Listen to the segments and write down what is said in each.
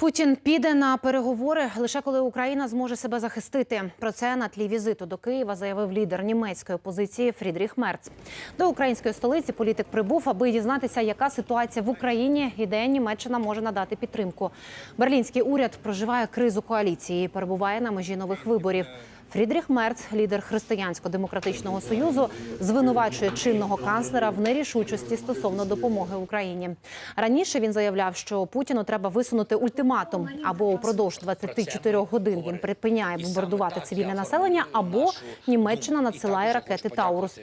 Путін піде на переговори лише коли Україна зможе себе захистити. Про це на тлі візиту до Києва заявив лідер німецької опозиції Фрідріх Мерц. До української столиці політик прибув, аби дізнатися, яка ситуація в Україні і де Німеччина може надати підтримку. Берлінський уряд проживає кризу коаліції, перебуває на межі нових виборів. Фрідріх Мерц, лідер Християнсько-демократичного союзу, звинувачує чинного канцлера в нерішучості стосовно допомоги Україні. Раніше він заявляв, що Путіну треба висунути ультиматум або упродовж 24 годин він припиняє бомбардувати цивільне населення, або Німеччина надсилає ракети Таурус.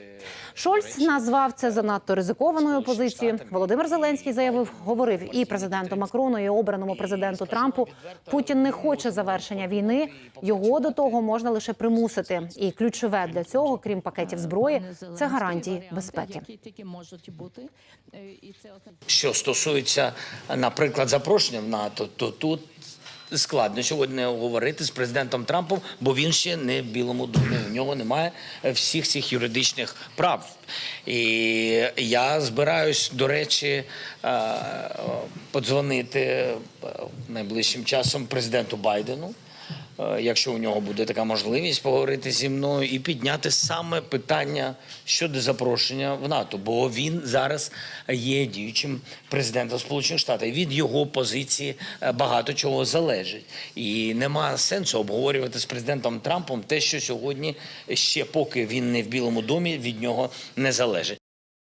Шольц назвав це занадто ризикованою позицією. Володимир Зеленський заявив, говорив і президенту Макрону, і обраному президенту Трампу. Путін не хоче завершення війни. Його до того можна лише примусити. І ключове для цього, крім пакетів зброї, це гарантії безпеки. які тільки можуть бути. Е, І це Що стосується, наприклад, запрошення в НАТО, то тут складно сьогодні говорити з президентом Трампом, бо він ще не в Білому домі. У нього немає всіх цих юридичних прав. І я збираюсь, до речі, е, подзвонити е, найближчим часом президенту Байдену. Е, Якщо у нього буде така можливість поговорити зі мною і підняти саме питання щодо запрошення в НАТО, бо він зараз є діючим президентом Сполучених Штатів. Від його позиції е, багато чого залежить. І нема сенсу обговорювати з президентом Трампом те, що сьогодні ще поки він не в Білому домі, від нього не залежить.